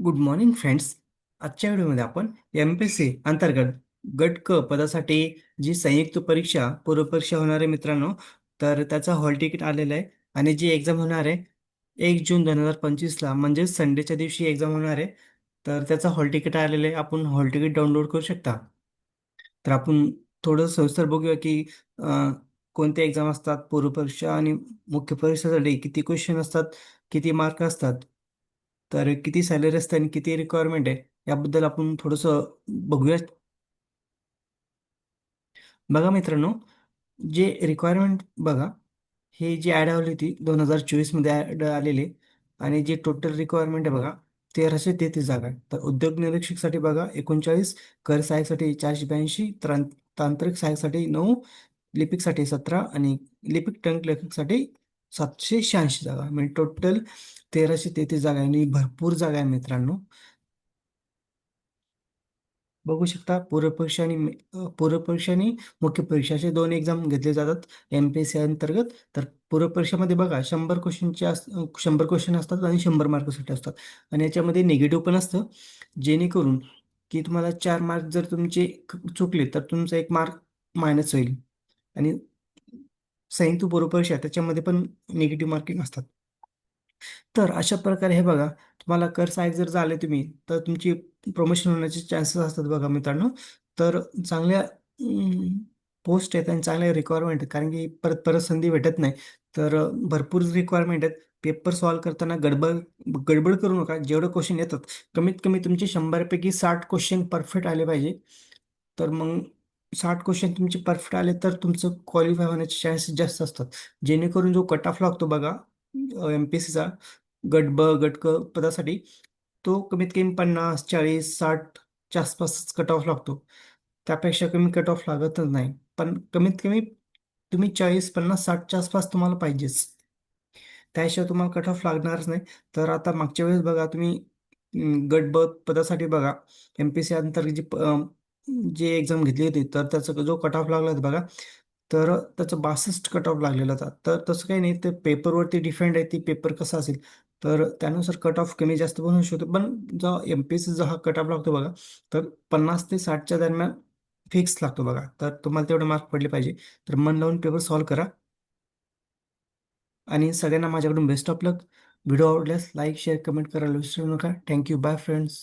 Good morning friends आजच्या व्हिडिओमध्ये आपण एम पी सी अंतर्गत गट क पदासाठी जी संयुक्त परीक्षा पूर्वपरीक्षा होणार आहे मित्रांनो तर त्याचा हॉल तिकीट आलेलं आहे. आणि जी एक्झाम होणार आहे एक जून दोन हजार पंचवीसला म्हणजेच संडेच्या दिवशी एक्झाम होणार आहे. तर त्याचा हॉल तिकीट आलेलं आहे. आपण हॉल तिकीट डाउनलोड करू शकता. तर आपण थोडं सविस्तर बघूया की कोणत्या एक्झाम असतात पूर्वपरीक्षा आणि मुख्य परीक्षेसाठी किती क्वेश्चन असतात किती मार्क असतात. तर किती सॅलरी असते आणि किती रिक्वायरमेंट आहे याबद्दल आपण थोडंसं बघूया बघा मित्रांनो जे रिक्वायरमेंट बघा हे जी ॲड आली होती दोन हजार चोवीसमध्ये ॲड आलेली आणि जी टोटल रिक्वायरमेंट आहे बघा तेराशे तेहतीस जागा आहे. तर उद्योग निरीक्षकसाठी बघा एकोणचाळीस कर सहाय्यकसाठी चारशे ब्याऐंशी त्रां तांत्रिक सहाय्यकसाठी नऊ लिपिकसाठी सतरा आणि लिपिक टंक लेखकसाठी सातशे शहाऐंशी जागा म्हणजे टोटल तेराशे तेहतीस जागा आहे आणि भरपूर जागा आहे मित्रांनो. बघू शकता पूर्वपरीक्षा आणि पूर्वपरीक्षा आणि मुख्य परीक्षा असे दोन एक्झाम घेतले जातात एम पी एस सी अंतर्गत. तर पूर्वपरीक्षामध्ये बघा शंभर क्वेश्चनचे अस शंभर क्वेश्चन असतात आणि शंभर मार्कसाठी असतात. आणि याच्यामध्ये निगेटिव्ह पण असतं जेणेकरून की तुम्हाला चार मार्क जर तुमचे चुकले तर तुमचा एक मार्क मायनस होईल. आणि संयुक्त पूर्वपरीक्षा त्याच्यामध्ये पण निगेटिव्ह मार्किंग असतात. तर अशा प्रकारे हे बघा तुम्हाला कर सहाय्यक जर झाले तुम्ही तर तुमची प्रमोशन होण्याचे चान्सेस असतात बघा मित्रांनो. तर चांगल्या पोस्ट आहेत आणि चांगल्या रिक्वायरमेंट आहेत कारण की परत परत संधी भेटत नाही. तर भरपूर रिक्वायरमेंट आहेत. पेपर सॉल्व करताना गडबड गडबड करू नका. जेवढे क्वेश्चन येतात कमीत कमी तुमचे शंभरपैकी साठ क्वेश्चन परफेक्ट आले पाहिजे. तर मग साठ क्वेश्चन तुमचे परफेक्ट आले तर तुमचं क्वालिफाय होण्याचे चान्सेस जास्त असतात. जेणेकरून जो कट ऑफ लागतो बघा एम पी एस सीचा गट ब गट क पदासाठी तो कमीत कमी पन्नास चाळीस साठच्या आसपासच कट ऑफ लागतो. त्यापेक्षा कमी कट ऑफ लागतच नाही. पण कमीत कमी तुम्ही चाळीस पन्नास साठच्या आसपास तुम्हाला पाहिजेच. त्याशिवाय तुम्हाला कट ऑफ लागणारच नाही. तर आता मागच्या वेळेस बघा तुम्ही गट ब पदासाठी बघा एम पी सी अंतर्गत जी प- जी एक्झाम घेतली होती तर त्याचा जो कट ऑफ लागला होता बघा तर त्याचं बासष्ट कट ऑफ लागलेला होता. तर तसं काही नाही ते पेपरवरती डिफेंड आहे ती पेपर कसा असेल. तर त्यानुसार कट ऑफ कमी जास्त पण होऊ शकतो. पण जो एम पी एस सीचा हा कट ऑफ लागतो बघा तर पन्नास ते साठच्या दरम्यान फिक्स लागतो बघा. तर तुम्हाला तेवढे मार्क पडले पाहिजे. तर मन लावून पेपर सॉल्व करा. आणि सगळ्यांना माझ्याकडून बेस्ट ऑफ लक व्हिडिओ आवडल्यास लाईक शेअर कमेंट करायला विसरू नका. Thank you bye friends